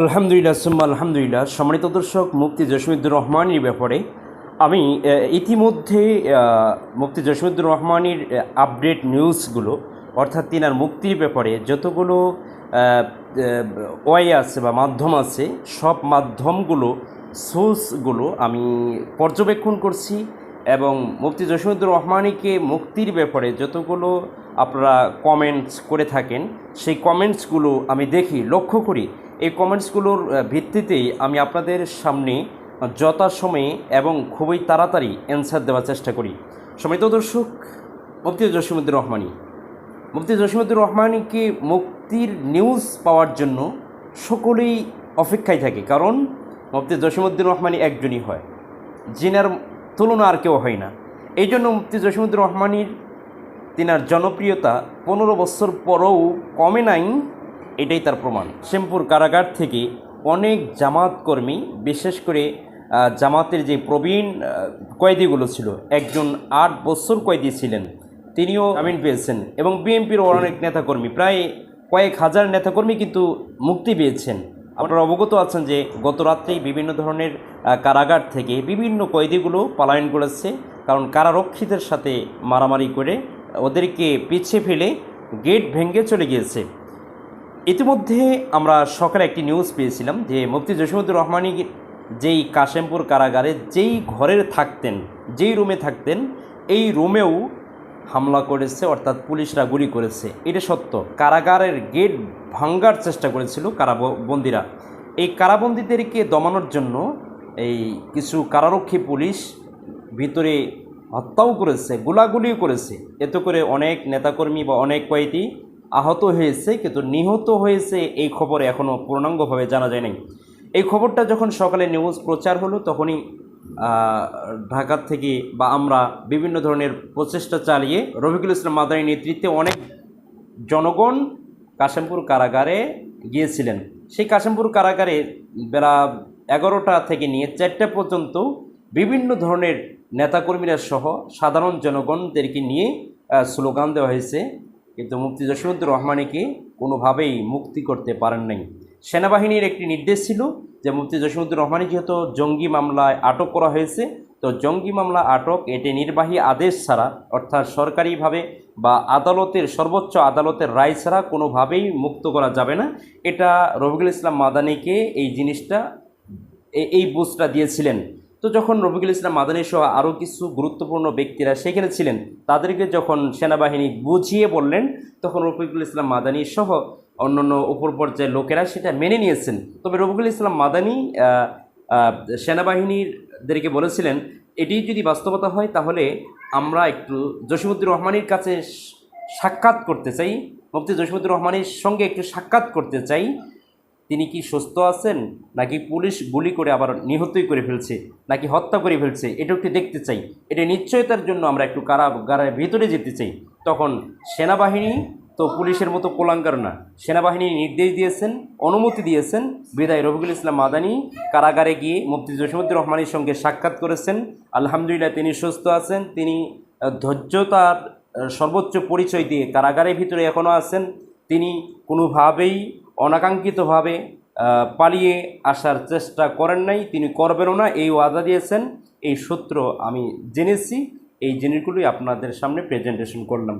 আলহামদুলিল্লাহ, সুম্মা আলহামদুলিল্লাহ। সম্মানিত দর্শক, মুফতি জসিমুদ্দুর রহমানের ব্যাপারে আমি ইতিমধ্যে মুক্তি জসিমুদ্দুর রহমানের আপডেট নিউজগুলো অর্থাৎ তিনার মুক্তির ব্যাপারে যতগুলো ওয়াই আছে বা মাধ্যম আছে, সব মাধ্যমগুলো সোর্সগুলো আমি পর্যবেক্ষণ করছি এবং মুফতি জসিমুদ্দুর রহমানীকে মুক্তির ব্যাপারে যতগুলো আপনারা কমেন্টস করে থাকেন, সেই কমেন্টসগুলো আমি দেখি, লক্ষ্য করি। এই কমেন্টসগুলোর ভিত্তিতেই আমি আপনাদের সামনে যথাসময়ে এবং খুবই তাড়াতাড়ি অ্যান্সার দেওয়ার চেষ্টা করি। সমিত দর্শক, মুফতি জসিমুদ্দুর রহমানী। মুফতি জসিমুদ্দুর রহমানীকে মুক্তির নিউজ পাওয়ার জন্য সকলেই অপেক্ষায় থাকে, কারণ মুফতি জসিমুদ্দিন রহমানী একজনই হয়। জিনার তুলনা আর কেউ হয় না। এই জন্য মুফতি জসিমুদ্দিন রহমানীর তিনার জনপ্রিয়তা পনেরো বছর পরেও কমে নাই। এটাই তার প্রমাণ। শ্যামপুর কারাগার থেকে অনেক জামাত কর্মী বিশেষ করে জামাতের যে প্রবীণ কয়েদিগুলো ছিল একজন আট বছর কয়েদি ছিলেন তিনিও জামিন পেয়েছেন এবং বিএনপির অনেক নেতাকর্মী প্রায় কয়েক হাজার নেতাকর্মী কিন্তু মুক্তি পেয়েছেন। আপনারা অবগত আছেন যে গত রাত্রেই বিভিন্ন ধরনের কারাগার থেকে বিভিন্ন কয়েদিগুলো পলায়ন করেছে কারণ কারারক্ষীদের সাথে মারামারি করে ওদেরকে পিছিয়ে ফেলে গেট ভেঙে চলে গিয়েছে। ইতিমধ্যে আমরা সকালে একটি নিউজ পেয়েছিলাম যে মুফতি জসিমুদ্দুর রহমানী যেই কাশেমপুর কারাগারে যেই ঘরে থাকতেন, যেই রুমে থাকতেন, এই রুমেও হামলা করেছে, অর্থাৎ পুলিশরা গুলি করেছে। এটা সত্য। কারাগারের গেট ভাঙ্গার চেষ্টা করেছিল কারাবন্দীরা। এই কারাবন্দীদেরকে দমানোর জন্য এই কিছু কারারক্ষী পুলিশ ভিতরে হত্যাও করেছে, গোলাগুলিও করেছে। এতে করে অনেক নেতাকর্মী বা অনেক কয়েদি আহত হয়েছে, কিন্তু নিহত হয়েছে এই খবর এখনও পূর্ণাঙ্গভাবে জানা যায় নাই। এই খবরটা যখন সকালে নিউজ প্রচার হলো, তখনই ঢাকার থেকে বা আমরা বিভিন্ন ধরনের প্রচেষ্টা চালিয়ে রফিকুল ইসলাম মাদানী নেতৃত্বে অনেক জনগণ কাশেমপুর কারাগারে গিয়েছিলেন। সেই কাশেমপুর কারাগারে বেলা এগারোটা থেকে নিয়ে চারটা পর্যন্ত বিভিন্ন ধরনের নেতাকর্মীরা সহ সাধারণ জনগণদেরকে নিয়ে স্লোগান দেওয়া হয়েছে। কিন্তু মুফতি জসিমুদ্দুর রহমানীকে কোনোভাবেই মুক্তি করতে পারেন নাই। সেনাবাহিনীর একটি নির্দেশ ছিল যে মুফতি জসিমুদ্দুর রহমানী যেহেতু জঙ্গি মামলায় আটক করা হয়েছে, তো জঙ্গি মামলা আটক এটি নির্বাহী আদেশ ছাড়া, অর্থাৎ সরকারিভাবে বা আদালতের, সর্বোচ্চ আদালতের রায় ছাড়া কোনোভাবেই মুক্ত করা যাবে না। এটা রফিকুল ইসলাম মাদানিকে এই জিনিসটা এই বুঝটা দিয়েছিলেন। তো যখন রফিকুল ইসলাম মাদানী সহ আরও কিছু গুরুত্বপূর্ণ ব্যক্তিরা সেখানে ছিলেন, তাদেরকে যখন সেনাবাহিনী বুঝিয়ে বললেন, তখন রফিকুল ইসলাম মাদানী সহ অন্যান্য উপর পর্যায়ের লোকেরা সেটা মেনে নিয়েছেন। তবে রফিকুল ইসলাম মাদানী সেনাবাহিনীরদেরকে বলেছিলেন, এটি যদি বাস্তবতা হয়, তাহলে আমরা একটু জসিমুদ্দুর রহমানের কাছে সাক্ষাৎ করতে চাই। মুফতি জসিমুদ্দুর রহমানের সঙ্গে একটু সাক্ষাৎ করতে চাই। তিনি কি সুস্থ আছেন? নাকি পুলিশ গুলি করে আবার নিহতই করে ফেলছে? নাকি হত্যা করে ফেলছে? এটা একটু দেখতে চাই। এটা নিশ্চয়তার জন্য আমরা একটু কারাগারের ভিতরে যেতে চাই। তখন সেনাবাহিনী তো পুলিশের মতো কোলাঙ্কার না। সেনাবাহিনী নির্দেশ দিয়েছেন, অনুমতি দিয়েছেন বিদায় রফিকুল ইসলাম মাদানী কারাগারে গিয়ে মুফতি জসিমুদ্দুর রহমানের সঙ্গে সাক্ষাৎ করেছেন। আলহামদুলিল্লাহ তিনি সুস্থ আছেন। তিনি ধৈর্যতার সর্বোচ্চ পরিচয় দিয়ে কারাগারের ভিতরে এখনও আছেন। তিনি কোনোভাবেই অনাকাঙ্ক্ষিতভাবে পালিয়ে আসার চেষ্টা করেন নাই, তিনি করবেনও না, এই ওয়াদা দিয়েছেন, এই সূত্র আমি জেনেছি, এই জিনিসগুলোই আপনাদের সামনে প্রেজেন্টেশন করলাম।